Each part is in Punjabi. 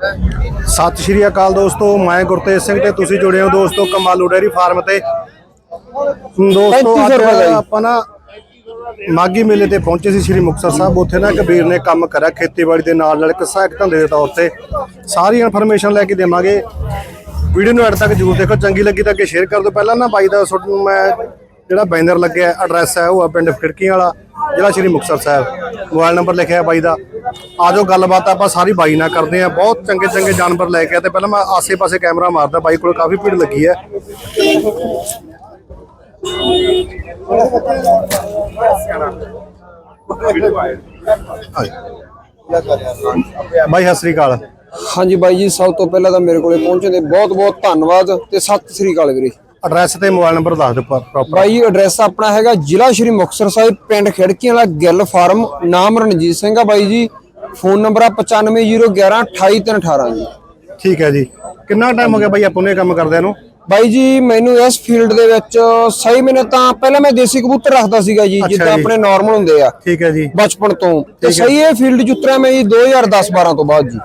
ਸਤਿ ਸ਼੍ਰੀ ਅਕਾਲ ਦੋਸਤੋ ਮੈਂ ਗੁਰਤੇਜ ਸਿੰਘ ਤੇ ਤੁਸੀਂ ਜੁੜੇ ਹੋ ਦੋਸਤੋ ਕਮਾਲੂ ਡੈਰੀ ਫਾਰਮ ਤੇ। ਦੋਸਤੋ 3500 ਅੱਜ ਰੁਪਏ ਦਾ ਜੀ। ਆਪਾਂ ਨਾ ਮਾਗੀ ਮੇਲੇ ਤੇ ਪਹੁੰਚੇ ਸੀ ਸ਼੍ਰੀ ਮੁਕਤਸਰ ਸਾਹਿਬ। ਉੱਥੇ ਨਾ ਕਬੀਰ ਨੇ ਕੰਮ ਕਰਿਆ ਖੇਤੀਬਾੜੀ ਦੇ ਨਾਲ ਨਾਲ ਇੱਕ ਸਹਾਇਕ ਧੰਦੇ ਦੇ ਤੌਰ ਤੇ। ਸਾਰੀ ਇਨਫੋਰਮੇਸ਼ਨ ਲੈ ਕੇ ਦੇਵਾਂਗੇ। ਵੀਡੀਓ ਨੂੰ ਐਡ ਤੱਕ ਜਰੂਰ ਦੇਖੋ। ਚੰਗੀ ਲੱਗੀ ਤਾਂ ਅੱਗੇ ਸ਼ੇਅਰ ਕਰ ਦਿਓ। ਪਹਿਲਾਂ ਨਾ ਬਾਈ ਦਾ ਤੁਹਾਨੂੰ ਮੈਂ ਜਿਹੜਾ ਬੈਨਰ ਲੱਗਿਆ ਐਡਰੈਸ ਹੈ ਉਹ ਆ ਪਿੰਡ ਖਿੜਕੀਆਂ ਵਾਲਾ ਜ਼ਿਲ੍ਹਾ ਸ਼੍ਰੀ ਮੁਕਤਸਰ ਸਾਹਿਬ। ਮੋਬਾਈਲ ਨੰਬਰ ਲਿਖਿਆ ਬਾਈ ਦਾ। ਆਜੋ ਗੱਲਬਾਤ ਆਪਾਂ ਸਾਰੀ ਬਾਈ ਨਾਲ ਕਰਦੇ ਆ ਬਹੁਤ ਚੰਗੇ ਚੰਗੇ ਜਾਨਵਰ ਲੈ ਕੇ ਆ ਤੇ ਪਹਿਲਾਂ ਮੈਂ ਆਸੇ-ਪਾਸੇ ਕੈਮਰਾ ਮਾਰਦਾ ਬਾਈ ਕੋਲ ਕਾਫੀ ਭੀੜ ਲੱਗੀ ਹੈ। ਬਾਈ ਸਤਿ ਸ੍ਰੀ ਅਕਾਲ। ਹਾਂਜੀ ਬਾਈ ਜੀ ਸਭ ਤੋਂ ਪਹਿਲਾਂ ਤਾਂ ਮੇਰੇ ਕੋਲੇ ਪਹੁੰਚਣ ਦੇ ਬਹੁਤ ਬਹੁਤ ਧੰਨਵਾਦ ਤੇ ਸਤਿ ਸ੍ਰੀ ਅਕਾਲ ਵੀਰੇ। ਐਡਰੈਸ ਤੇ ਮੋਬਾਈਲ ਨੰਬਰ ਦੱਸ ਦਿਓ ਪ੍ਰੋਪਰ ਬਾਈ ਐਡਰੈਸ ਆਪਣਾ ਹੈਗਾ ਜ਼ਿਲ੍ਹਾ ਸ਼੍ਰੀ ਮੁਕਤਸਰ ਸਾਹਿਬ ਪਿੰਡ ਖਿੜਕੀਆਂ ਵਾਲਾ ਗਿੱਲ ਫਾਰਮ ਨਾਮ ਰਣਜੀਤ ਸਿੰਘ ਆ ਬਾਈ ਜੀ। ਫੋਨ ਨੰਬਰ ਆ 9501 28318 ਜੀ। ਠੀਕ ਹੈ ਜੀ। ਕਿੰਨਾ ਟਾਈਮ ਹੋ ਗਿਆ ਬਾਈ ਆਪਾਂ ਨੂੰ ਇਹ ਕੰਮ ਕਰਦਿਆਂ ਨੂੰ? ਬਾਈ ਜੀ ਮੈਨੂੰ ਇਸ ਫੀਲਡ ਦੇ ਵਿੱਚ ਸਹੀ ਮੈਨੂੰ ਤਾਂ ਪਹਿਲਾਂ ਮੈਂ ਦੇਸੀ ਕਬੂਤਰ ਰੱਖਦਾ ਸੀਗਾ ਜੀ ਜਿੱਦਾਂ। ਆਪਣੇ ਨਾਰਮਲ ਹੁੰਦੇ ਆ। ਠੀਕ ਹੈ ਜੀ। ਬਚਪਨ ਤੋਂ। ਤੇ ਸਹੀ ਇਹ ਫੀਲਡ ਚ ਉਤਰਿਆ ਮੈਂ ਜੀ 2010 12 ਤੋਂ ਬਾਅਦ ਜੀ।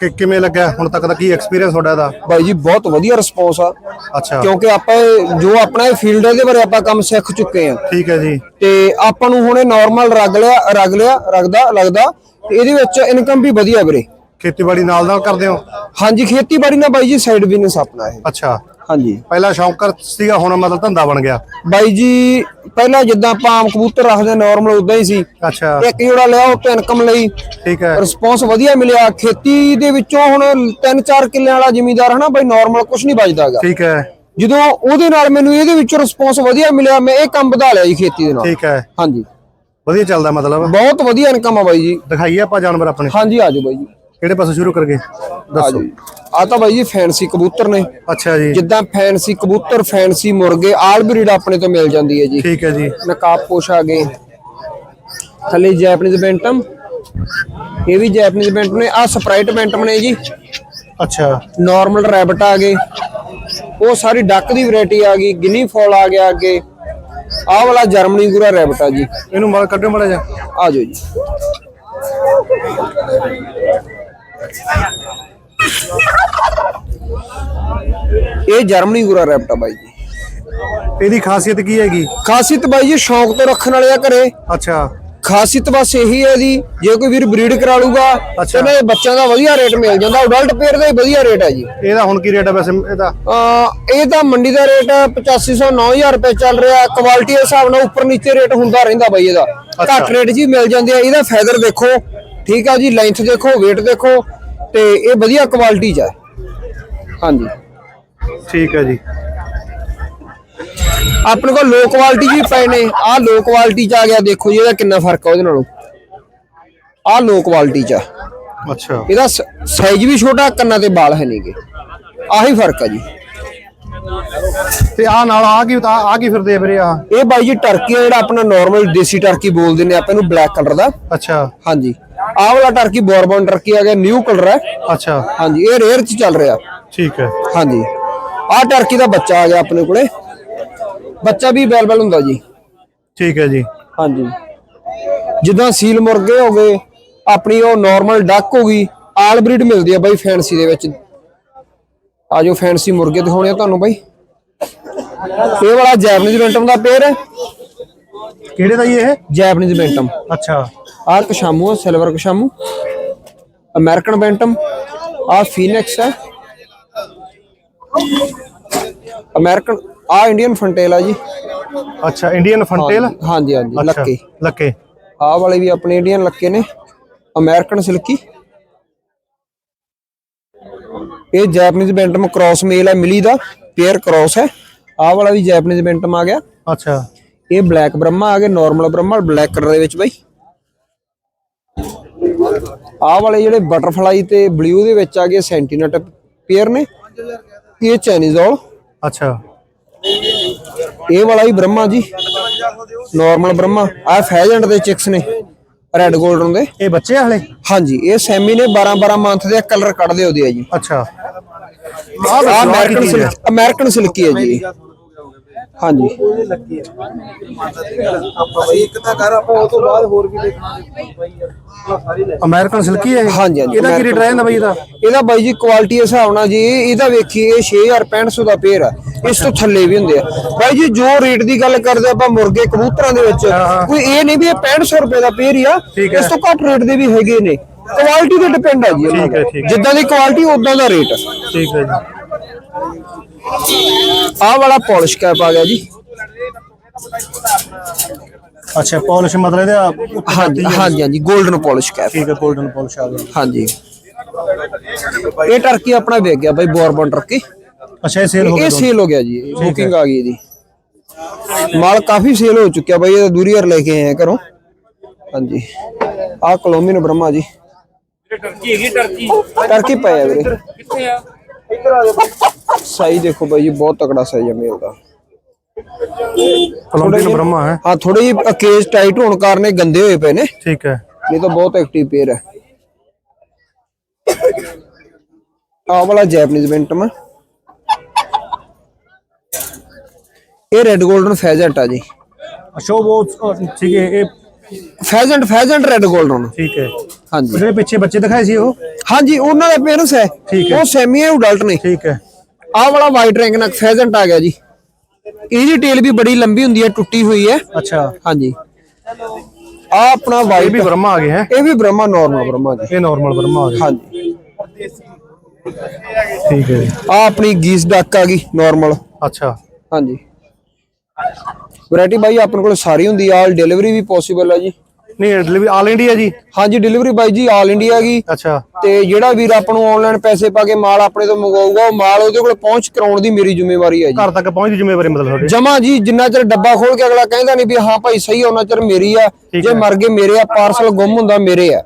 ਕਿ ਕਿਵੇਂ ਲੱਗਾ ਹੁਣ ਤੱਕ ਦਾ ਕੀ ਐਕਸਪੀਰੀਅੰਸ ਤੁਹਾਡਾ ਦਾ ਬਾਈ ਜੀ ਬਹੁਤ ਵਧੀਆ ਰਿਸਪੌਂਸ ਆ। ਅੱਛਾ। ਕਿਉਂਕਿ ਆਪਾਂ ਇਹ- ਜੋ ਆਪਣਾ ਇਹ ਫੀਲਡ ਹੈ ਇਹਦੇ ਬਾਰੇ ਆਪਾਂ ਕੰਮ ਸਿੱਖ ਚੁੱਕੇ ਆ ਠੀਕ ਹੈ ਜੀ। ਤੇ ਆਪਾਂ ਨੂੰ ਹੁਣ ਇਹ ਨਾਰਮਲ ਰਗ ਲਿਆ ਰਗ ਲਿਆ ਰਗਦਾ ਲੱਗਦਾ। ਤੇ ਇਹਦੇ ਵਿੱਚ ਇਨਕਮ ਵੀ ਵਧੀਆ ਵੀਰੇ। ਖੇਤੀਬਾੜੀ ਨਾਲ ਨਾਲ ਕਰਦੇ ਹੋ? ਹਾਂਜੀ ਖੇਤੀਬਾੜੀ ਨਾਲ ਬਾਈ ਜੀ ਸਾਈਡ ਬਿਜ਼ਨਸ ਆਪਣਾ ਇਹ। ਅੱਛਾ। ਹਾਂਜੀ। ਪਹਿਲਾਂ ਸ਼ੌਂਕਰ ਸੀਗਾ ਹੁਣ ਮਤਲਬ ਧੰਦਾ ਬਣ ਗਿਆ। ਬਾਈ ਜੀ ਪਹਿਲਾਂ ਜਿੱਦਾਂ ਆਪਾਂ ਆਮ ਕਬੂਤਰ ਰੱਖਦੇ ਨਾਰਮਲ ਉਦਾਂ ਹੀ ਸੀ। ਅੱਛਾ। ਇੱਕ ਜੋੜਾ ਲਿਆ ਉਹ ਤੋਂ ਇਨਕਮ ਲਈ। ਠੀਕ ਹੈ। ਰਿਸਪੌਂਸ ਵਧੀਆ ਮਿਲਿਆ। ਖੇਤੀ ਦੇ ਵਿੱਚੋਂ ਹੁਣ 3-4 ਕਿੱਲਿਆਂ ਵਾਲਾ ਜ਼ਿਮੀਂਦਾਰ ਹਨਾ ਬਾਈ ਨਾਰਮਲ ਕੁਝ ਨਹੀਂ ਬਚਦਾਗਾ ਠੀਕ ਹੈ। ਜਦੋਂ ਉਹਦੇ ਨਾਲ ਮੈਨੂੰ ਇਹਦੇ ਵਿੱਚੋਂ ਰਿਸਪੌਂਸ ਵਧੀਆ ਮਿਲਿਆ ਮੈਂ ਇਹ ਕੰਮ ਵਧਾ ਲਿਆ ਜੀ ਖੇਤੀ ਦੇ ਨਾਲ। ਠੀਕ ਹੈ। ਹਾਂਜੀ। ਵਧੀਆ ਚੱਲਦਾ ਮਤਲਬ। ਬਹੁਤ ਵਧੀਆ ਇਨਕਮ ਆ ਬਾਈ ਜੀ। ਦਿਖਾਈਏ ਆਪਾਂ ਜਾਨਵਰ ਆਪਣੇ। ਹਾਂਜੀ ਆਜੋ ਬਾਈ ਜੀ। ਕਿਹੜੇ ਪਾਸੇ ਸ਼ੁਰੂ ਕਰਗੇ ਦੱਸੋ। ਆ ਤਾਂ ਬਾਈ ਜੀ ਫੈਂਸੀ ਕਬੂਤਰ ਨੇ। ਅੱਛਾ ਜੀ। ਜਿੱਦਾਂ ਫੈਂਸੀ ਕਬੂਤਰ ਫੈਂਸੀ ਮੁਰਗੇ ਆਲ ਬਰੀਡ ਆਪਣੇ ਤੋਂ ਮਿਲ ਜਾਂਦੀ ਹੈ ਜੀ। ਠੀਕ ਹੈ ਜੀ। ਨਕਾਬ ਪੋਸ਼ ਆ ਗਏ। ਥੱਲੇ ਜੈਪਨੀਜ਼ ਬੈਂਟਮ ਇਹ ਵੀ ਜੈਪਨੀਜ਼ ਬੈਂਟਮ ਨੇ। ਆ ਸਪਰਾਈਟ ਬੈਂਟਮ ਨੇ ਜੀ। ਅੱਛਾ। ਨਾਰਮਲ ਰੈਬਟ ਆ ਗਏ। ਉਹ ਸਾਰੀ ਡੱਕ ਦੀ ਵੈਰਾਈਟੀ ਆ ਗਈ। ਗਿਨੀ ਫੌਲ ਆ ਗਿਆ ਅੱਗੇ। ਆਹ ਵਾਲਾ ਜਰਮਨੀ ਗੁਰਾ ਰੈਬਟ ਆ ਜੀ। ਇਹਨੂੰ ਮਾਰ ਕੱਢੋ ਮੜਾ ਜਾ ਆ ਜਾਓ ਜੀ। ਇਹ ਜਰਮਨੀ ਗੁਰਾ ਰੈਬਟ ਆ ਬਾਈ ਜੀ। ਇਹਦੀ ਖਾਸੀਅਤ ਕੀ ਹੈਗੀ? ਖਾਸੀਅਤ ਬਾਈ ਜੀ ਸ਼ੌਂਕ ਤੋਂ ਰੱਖਣ ਵਾਲੇ ਆ ਘਰੇ। ਅੱਛਾ। ਖਾਸੀਅਤ ਬਸ ਇਹੀ ਹੈ ਜੀ ਜੇ ਕੋਈ ਵੀਰ ਬਰੀਡ ਕਰਾ ਲੂਗਾ ਅੱਛਾ। ਇਹਨਾਂ ਦੇ ਬੱਚਿਆਂ ਦਾ ਵਧੀਆ ਰੇਟ ਮਿਲ ਜਾਂਦਾ ਅਡਲਟ ਪੇਅਰ ਦਾ ਹੀ ਵਧੀਆ ਰੇਟ ਹੈ ਜੀ। ਇਹਦਾ ਹੁਣ ਕੀ ਰੇਟ ਹੈ ਵੈਸੇ ਇਹਦਾ? ਅਹ ਇਹ ਤਾਂ ਮੰਡੀ ਦਾ ਰੇਟ 8500 9000 ਰੁਪਏ ਚੱਲ ਰਿਹਾ ਕੁਆਲਿਟੀ ਦੇ ਹਿਸਾਬ ਨਾਲ ਉੱਪਰ ਨੀਚੇ ਰੇਟ ਹੁੰਦਾ ਰਹਿੰਦਾ ਬਾਈ ਇਹਦਾ। ਘੱਟ ਰੇਟ ਜੀ ਮਿਲ ਜਾਂਦੇ ਆ ਇਹਦਾ ਫੈਦਰ ਦੇਖੋ ਠੀਕ ਆ ਜੀ ਲੈਂਥ ਦੇਖੋ weight ਦੇਖੋ ਤੇ ਇਹ ਵਧੀਆ ਕੁਆਲਿਟੀ ਚ ਹੈ। ਹਾਂਜੀ। ਠੀਕ ਹੈ ਜੀ। ਆਪਣੇ ਕੋਲ ਲੋ ਕੁਆਲਿਟੀ ਜੀ ਪਏ ਨੇ। ਆਹ ਲੋ ਕੁਆਲਿਟੀ ਚ ਆ ਗਿਆ ਦੇਖੋ ਜੀ ਇਹਦਾ ਕਿੰਨਾ ਫ਼ਰਕ ਆ ਉਹਦੇ ਨਾਲੋਂ। ਆਹ ਲੋ ਕੁਆਲਿਟੀ ਚ ਆ। ਅੱਛਾ। ਇਹਦਾ ਸਾਈਜ਼ ਵੀ ਛੋਟਾ ਕੰਨਾਂ ਤੇ ਵਾਲ ਹੈ ਨਹੀਂਗੇ ਆਹੀ ਫ਼ਰਕ ਆ ਜੀ। ਤੇ ਆ ਨਾਲ ਆ ਕੀ ਆ ਆ ਕੀ ਫਿਰਦੇ ਆ ਵੀਰੇ ਆ ਇਹ ਬਾਈ ਜੀ ਟਰਕੀ ਆ ਜਿਹੜਾ ਆਪਣਾ ਨਾਰਮਲ ਦੇਸੀ ਟਰਕੀ ਬੋਲਦੇ ਨੇ ਆਪਾਂ ਇਹਨੂੰ ਬਲੈਕ ਕਲਰ ਦਾ। ਅੱਛਾ। ਹਾਂਜੀ। ਆਹ ਵਾਲਾ ਟਰਕੀ ਬੋਰਬਨ ਟਰਕੀ ਆ ਗਿਆ ਨਿਊ ਕਲਰ ਹੈ ਅੱਛਾ। ਹਾਂਜੀ ਇਹ ਰੇਅਰ ਚ ਚੱਲ ਰਿਹਾ। ਠੀਕ ਹੈ। ਹਾਂਜੀ। ਆਹ ਟਰਕੀ ਦਾ ਬੱਚਾ ਆ ਗਿਆ ਆਪਣੇ ਕੋਲੇ। ਬੱਚਾ ਵੀ ਅਵੇਲੇਬਲ ਹੁੰਦਾ ਜੀ। ਠੀਕ ਹੈ ਜੀ। ਹਾਂਜੀ। ਜਿੱਦਾਂ ਸੀਲ ਮੁਰਗੇ ਹੋ ਗਏ ਆਪਣੀ ਉਹ ਨਾਰਮਲ ਡੱਕ ਹੋ ਗਈ ਆਲ ਬਰੀਡ ਮਿਲਦੀ ਆ ਬਾਈ ਫੈਂਸੀ ਦੇ ਵਿੱਚ। ਆਜੋ ਫੈਂਸੀ ਮੁਰਗੇ ਦਿਖਾਉਣੇ ਆ ਤੁਹਾਨੂੰ ਬਾਈ। ਇਹ ਵਾਲਾ ਜੈਪਨੀਜ਼ ਬੈਂਟਮ ਦਾ ਪੇਅਰ ਹੈ। ਕਿਹੜੇ ਦਾ ਜੀ ਇਹ? ਜੈਪਨੀਜ਼ ਬੈਂਟਮ ਅੱਛਾ। ਆਹ ਕਸ਼ਾਮੂ ਸਿਲਵਰ ਕਸ਼ਾਮੂ। ਅਮਰੀਕਨ ਬੈਂਟਮ ਆਹ ਫੀਨਿਕਸ ਹੈ। ਅਮਰੀਕਨ ਆ ਇੰਡੀਅਨ ਫੰਟੇਲ ਆ ਜੀ। ਅੱਛਾ ਇੰਡੀਅਨ ਫੰਟੇਲ ਹਾਂਜੀ ਹਾਂਜੀ ਲੱਕੇ। ਲੱਕੇ। ਆਹ ਵਾਲੇ ਵੀ ਆਪਣੇ ਇੰਡੀਅਨ ਲੱਕੇ ਨੇ ਅਮਰੀਕਨ ਸਿਲਕੀ। ਇਹ ਜੈਪਨੀਜ਼ ਬੈਂਟਮ ਕ੍ਰਾਸ ਮੇਲ ਹੈ ਮਿਲੀ ਦਾ ਪੇਅਰ ਕ੍ਰਾਸ ਹੈ। ਆਹ ਵਾਲਾ ਵੀ ਜੈਪਨੀਜ਼ ਬੈਂਟਮ ਆ ਗਿਆ। ਅੱਛਾ। ਇਹ ਬਲੈਕ ਬ੍ਰਹਮਾ ਆ ਗਏ ਨਾਰਮਲ ਬ੍ਰਹਮਾ ਬਲੈਕ ਕਲਰ ਦੇ ਵਿੱਚ ਬਾਈ। ਆਹ ਵਾਲੇ ਜਿਹੜੇ ਬਟਰਫਲਾਈ ਤੇ ਬਲੂ ਦੇ ਵਿੱਚ ਆ ਗਏ ਸੈਂਟੀਨਟ ਪੇਅਰ ਨੇ। ਇਹ ਚਾਈਨੀਜ਼ ਔਲ ਅੱਛਾ। ਇਹ ਵਾਲਾ ਵੀ ਬ੍ਰਹਮਾ ਜੀ। ਨਾਰਮਲ ਬ੍ਰਹਮਾ। ਆਹ ਫੈਜੈਂਟ ਦੇ ਚਿਕਸ ਨੇ। ਰੈੱਡ 골ਡਨ ਦੇ। ਇਹ ਬੱਚੇ ਆ ਹਲੇ? ਹਾਂਜੀ ਇਹ ਸੈਮੀ ਨੇ 12 12 ਮੰਥ ਦੇ ਕਲਰ ਕੱਢਦੇ ਉਹਦੇ ਆ ਜੀ। ਅੱਛਾ। ਸਿਲਕ ਅਮਰੀਕਨ ਸਿਲਕੀ ਹੈ ਜੀ। ਹਾਂਜੀ। ਉਹਦੇ ਲੱਗੀ ਹੈ ਅਸੀਂ ਇੱਕ ਤਾਂ ਕਰ ਆਪਾਂ ਉਹ ਤੋਂ ਬਾਅਦ ਹੋਰ ਵੀ ਦੇਖਾਂਗੇ ਬਾਈ ਯਾਰ ਆਹ ਸਾਰੀ ਲੈ ਅਮਰੀਕਨ ਸਿਲਕੀ ਹੈ? ਹਾਂਜੀ, ਹਾਂਜੀ, ਇਹਦਾ ਕੀ ਰੇਟ American ਰਹਿ ਜਾਂਦਾ ਬਾਈ ਇਹਦਾ? ਇਹਦਾ ਬਾਈ ਜੀ ਕੁਆਲਿਟੀ ਦੇ ਹਿਸਾਬ ਨਾਲ ਜੀ ਇਹਦਾ ਵੇਖੀਏ 6500 ਦਾ ਪੇਅਰ ਆ। ਇਸ ਤੋਂ ਥੱਲੇ ਵੀ ਹੁੰਦੇ ਆ। ਬਾਈ ਜੀ ਜੋ ਰੇਟ ਦੀ ਗੱਲ ਕਰਦੇ ਆਪਾਂ ਮੁਰਗੇ ਕਬੂਤਰਾਂ ਦੇ ਵਿੱਚ ਕੋਈ ਇਹ ਨਹੀਂ ਵੀ ਇਹ 6500 ਰੁਪਏ ਦਾ ਪੇਅਰ ਹੀ ਆ। ਇਸ ਤੋਂ ਘੱਟ ਰੇਟ ਦੇ ਵੀ ਹੈਗੇ ਨੇ। ਕੁਆਲਿਟੀ ਤੇ ਡਿਪੈਂਡ ਆ ਜੀ। ਜਿੱਦਾਂ ਦੀ ਕੁਆਲਿਟੀ ਉਦਾਂ ਦਾ ਰੇਟ ਠੀਕ ਹੈ ਜੀ। ਆਹ ਵਾਲਾ ਪਾਲਿਸ਼ ਕੈਪ ਆ ਗਿਆ ਜੀ। ਅੱਛਾ ਪਾਲਿਸ਼ ਮਤਲਬ ਇਹਦਾ ਹਾਂਜੀ ਹਾਂਜੀ ਹਾਂਜੀ 골ਡਨ ਪਾਲਿਸ਼ ਕੈਪ ਠੀਕ ਹੈ 골ਡਨ ਪਾਲਿਸ਼ ਆ ਗਿਆ। ਹਾਂਜੀ ਇਹ ਟਰਕੀ ਆਪਣਾ ਵੇਚ ਗਿਆ ਬਾਈ ਬੋਰਬਨ ਟਰਕੀ ਅੱਛਾ ਇਹ ਸੇਲ ਹੋ ਇਹ ਗਿਆ ਸੇਲ ਹੋ ਗਿਆ ਜੀ ਬੁਕਿੰਗ ਆ ਗਈ ਇਹਦੀ। ਮਾਲ ਕਾਫੀ ਸੇਲ ਹੋ ਚੁੱਕਿਆ ਬਾਈ ਇਹ ਦੂਰੀ ਯਾਰ ਲੈ ਕੇ ਆਏ ਆ ਘਰੋਂ। ਹਾਂਜੀ ਆਹ ਕਲੋਮੀਨ ਬ੍ਰਹਮਾ ਜੀ। ਟਰਕੀ ਹੈਗੀ ਟਰਕੀ ਟਰਕੀ ਪਏ ਆ ਵੀਰੇ। ਕਿੱਥੇ ਆ? ਸਾਈ ਦੇਖੋ ਬਾਈ ਜੀ ਬਹੁਤ ਤਕੜਾ ਸਾਈਜ਼ ਆ ਮੇਲ ਦਾ। ਕੋਲੰਬੀਅਨ ਬ੍ਰਹਮਾ ਹੈ। ਹਾਂ ਥੋੜੇ ਜਿਹੇ ਕੇਸ ਟਾਈਟ ਹੋਣ ਕਾਰਨ ਇਹ ਗੰਦੇ ਹੋਏ ਪਏ ਨੇ। ਠੀਕ ਹੈ। ਨਹੀਂ ਤਾਂ ਬਹੁਤ ਐਕਟਿਵ ਪੇਅਰ ਹੈ। ਆਹ ਵਾਲਾ ਜੈਪਨੀਜ਼ ਬੈਂਟਮ ਹੈ। ਇਹ ਰੈੱਡ 골ਡਨ ਫੈਜ਼ੈਂਟ ਆ ਜੀ। ਅੱਛਾ ਉਹ ਉਹ- ਠੀਕ ਹੈ ਇਹ ਫੈਜ਼ੈਂਟ ਫੈਜ਼ੈਂਟ ਰੈੱਡ 골ਡਨ ਠੀਕ ਹੈ। ਹਾਂਜੀ। ਜਿਹੜੇ ਪਿੱਛੇ ਬੱਚੇ ਦਿਖਾਏ ਸੀ ਉਹ? ਹਾਂਜੀ ਉਹਨਾਂ ਦੇ ਪੇਰੈਂਟਸ ਹੈ। ਠੀਕ ਹੈ। ਉਹ ਸੈਮੀ ਅਡਲਟ ਨੇ। ਠੀਕ ਹੈ। ਆਹ ਵਾਲਾ ਵਾਈਟ ਰੈਂਕ ਨਕ ਫੈਜ਼ੈਂਟ ਆ ਗਿਆ ਜੀ। ਇਹਦੀ ਟੇਲ ਵੀ ਬੜੀ ਲੰਬੀ ਹੁੰਦੀ ਹੈ ਟੁੱਟੀ ਹੋਈ ਹੈ। ਅੱਛਾ। ਹਾਂਜੀ। ਆ ਆਪਣਾ ਵਾਈਟ ਵੀ ਬ੍ਰਹਮਾ ਆ ਗਏ ਹੈ। ਇਹ ਵੀ ਬ੍ਰਹਮਾ ਨਾਰਮਲ ਬ੍ਰਹਮਾ ਜੀ। ਇਹ ਨਾਰਮਲ ਬ੍ਰਹਮਾ ਆ ਗਏ। ਹਾਂਜੀ। ਠੀਕ ਹੈ ਜੀ। ਆ ਆਪਣੀ ਗੀਸ ਡੱਕ ਆ ਗਈ ਨਾਰਮਲ ਅੱਛਾ। ਹਾਂਜੀ। ਵੈਰਾਈਟੀ ਬਾਈ ਆਪਣੇ ਕੋਲ ਸਾਰੀ ਹੁੰਦੀ ਆ ਆਲ ਡਿਲੀਵਰੀ ਵੀ ਪੋਸੀਬਲ ਆ ਜੀ। ਨਹੀਂ ਡਿਲੀਵਰੀ ਆਲ ਇੰਡੀਆ ਜੀ? ਹਾਂਜੀ ਡਿਲੀਵਰੀ ਬਾਈ ਜੀ ਆਲ ਇੰਡੀਆ ਗਈ ਅੱਛਾ। ਤੇ ਜਿਹੜਾ ਵੀਰ ਆਪਾਂ ਨੂੰ ਆਨਲਾਈਨ ਪੈਸੇ ਪਾ ਕੇ ਮਾਲ ਆਪਣੇ ਤੋਂ ਮੰਗਵਾਊਗਾ ਉਹ ਮਾਲ ਉਹਦੇ ਕੋਲ ਪਹੁੰਚ ਕਰਾਉਣ ਦੀ ਮੇਰੀ ਜ਼ਿੰਮੇਵਾਰੀ ਹੈ ਜੀ। ਘਰ ਤੱਕ ਪਹੁੰਚ ਦੀ ਜ਼ਿੰਮੇਵਾਰੀ ਮਤਲਬ ਤੁਹਾਡੀ? ਜਮਾ ਜੀ ਜਿੰਨਾ ਚਿਰ ਡੱਬਾ ਖੋਲ ਕੇ ਅਗਲਾ ਕਹਿੰਦਾ ਨਹੀਂ ਵੀ ਹਾਂ ਭਾਈ ਸਹੀ ਉਹਨਾਂ ਚਿਰ ਮੇਰੀ ਆ। ਜੇ ਮਰ ਗਏ ਮੇਰੇ ਆ ਪਾਰਸਲ ਗੁੰਮ ਹੁੰਦਾ ਮੇਰੇ ਆ।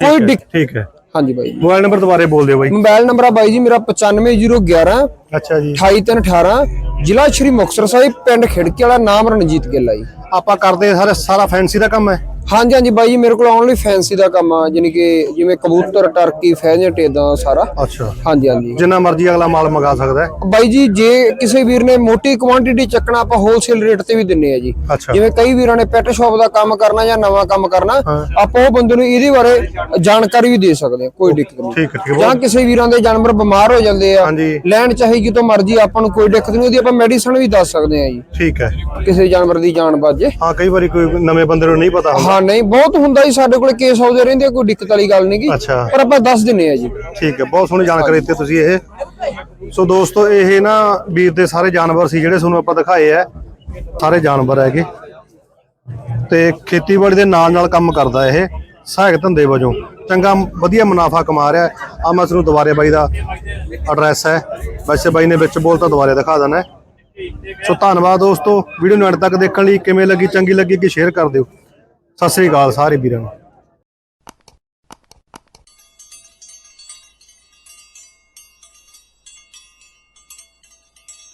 ਕੋਈ ਠੀਕ ਹੈ। ਹਾਂਜੀ ਬਾਈ ਮੋਬਾਈਲ ਨੰਬਰ ਦੁਬਾਰੇ ਬੋਲ ਦਿਓ ਬਾਈ। ਮੋਬਾਈਲ ਨੰਬਰ ਆ ਬਾਈ ਜੀ ਮੇਰਾ 95011 ਅੱਛਾ ਜੀ। 28318 ਜ਼ਿਲ੍ਹਾ ਸ਼੍ਰੀ ਮੁਕਤਸਰ ਸਾਹਿਬ ਪਿੰਡ ਖਿੜਕੀ ਵਾਲਾ ਨਾਮ ਰਣਜੀਤ ਗਿੱਲ ਆ ਜੀ। ਆਪਾਂ ਕਰਦੇ ਸਾਰੇ ਸਾਰਾ ਫੈਂਸੀ ਦਾ ਕੰਮ ਹੈ। ਹਾਂਜੀ ਹਾਂਜੀ ਬਾਈ ਜੀ ਮੇਰੇ ਕੋਲ ਓਨਲੀ ਫੈਂਸੀ ਦਾ ਕੰਮ ਆ ਯਾਨੀ ਕਿ ਜਿਵੇਂ ਕਬੂਤਰ ਟਰਕੀ ਫੈਜਟ ਇਦਾਂ ਸਾਰਾ। ਅੱਛਾ। ਹਾਂਜੀ ਹਾਂਜੀ। ਜਿੰਨਾ ਮਰਜ਼ੀ ਅਗਲਾ ਮਾਲ ਮੰਗਾ ਸਕਦਾ ਹੈ। ਬਾਈ ਜੀ ਜੇ ਕਿਸੇ ਵੀਰ ਨੇ ਮੋਟੀ ਕੁਆਂਟੀਟੀ ਚੱਕਣਾ ਆਪਾਂ ਹੋਲਸੇਲ ਰੇਟ ਤੇ ਵੀ ਦਿੰਨੇ ਆ ਜੀ। ਜਿਵੇਂ ਕਈ ਵੀਰਾਂ ਨੇ ਪੈਟ ਸ਼ਾਪ ਦਾ ਕੰਮ ਕਰਨਾ ਜਾਂ ਨਵਾਂ ਕੰਮ ਕਰਨਾ ਹਾਂ। ਆਪਾਂ ਉਹ ਬੰਦੇ ਨੂੰ ਇਹਦੇ ਬਾਰੇ ਜਾਣਕਾਰੀ ਵੀ ਦੇ ਸਕਦੇ ਆ ਕੋਈ ਦਿੱਕਤ ਨਹੀਂ। ਠੀਕ ਹੈ ਠੀਕ ਹੈ। ਜਾਂ ਕਿਸੇ ਵੀਰਾਂ ਦੇ ਜਾਨਵਰ ਬਿਮਾਰ ਹੋ ਜਾਂਦੇ ਆ। ਲੈਣ ਚਾਹੇ ਕਿਤੋਂ ਮਰਜ਼ੀ ਆਪਾਂ ਨੂੰ ਕੋਈ ਦਿੱਕਤ ਨਹੀਂ ਉਹਦੀ ਆਪਾਂ ਮੈਡੀਸਨ ਵੀ ਦੱਸ ਸਕਦੇ ਆ ਜੀ। ਠੀਕ ਹੈ। ਕਿਸੇ ਜਾਨਵਰ ਦੀ ਜਾਨ ਬਾਜੇ ਹਾਂ ਕਈ ਵਾਰੀ ਕੋਈ ਨਵੇਂ ਬੰਦੇ ਨੂੰ ਨਹੀਂ ਪਤਾ ਹੁੰਦਾ। ਹਾਂ ਨਹੀਂ ਬਹੁਤ ਹੁੰਦਾ ਜੀ ਸਾਡੇ ਕੋਲ ਕੇਸ ਆਉਂਦੇ ਰਹਿੰਦੇ ਆ, ਕੋਈ ਦਿੱਕਤ ਵਾਲੀ ਗੱਲ ਨਹੀਂ ਗੀ। ਅੱਛਾ। ਪਰ ਆਪਾਂ ਦੱਸ ਦਿੰਨੇ ਆ ਜੀ। ਠੀਕ ਹੈ ਬਹੁਤ ਸੋਹਣੀ ਜਾਣਕਾਰੀ ਦਿੱਤੀ ਤੁਸੀਂ ਇਹ। ਸੋ ਦੋਸਤੋ ਇਹ ਨਾ ਵੀਰ ਦੇ ਸਾਰੇ ਜਾਨਵਰ ਸੀ ਜਿਹੜੇ ਤੁਹਾਨੂੰ ਆਪਾਂ ਦਿਖਾਏ ਆ। ਸਾਰੇ ਜਾਨਵਰ ਹੈਗੇ। ਤੇ ਖੇਤੀਬਾੜੀ ਦੇ ਨਾਲ ਨਾਲ ਕੰਮ ਕਰਦਾ ਇਹ ਸਹਾਇਕ ਧੰਦੇ ਵਜੋਂ। ਚੰਗਾ ਵਧੀਆ ਮੁਨਾਫਾ ਕਮਾ ਰਿਹਾ ਆ ਮੈਂ ਤੁਹਾਨੂੰ ਦੁਬਾਰੇ ਬਾਈ ਦਾ ਐਡਰੈਸ ਹੈ। ਵੈਸੇ ਬਾਈ ਨੇ ਵਿੱਚ ਬੋਲ ਤਾਂ ਦੁਬਾਰੇ ਦਿਖਾ ਦੇਣਾ ਹੈ। ਸੋ ਧੰਨਵਾਦ ਦੋਸਤੋ। ਵੀਡੀਓ ਨੂੰ ਅੰਤ ਤੱਕ ਦੇਖਣ ਲਈ ਕਿਵੇਂ ਲੱਗੀ ਚੰਗੀ ਲੱਗੀ ਕਿ ਸ਼ੇਅਰ ਕਰ ਦਿਓ। ਸਤਿ ਸ੍ਰੀ ਅਕਾਲ ਸਾਰੇ ਵੀਰਾਂ ਨੂੰ।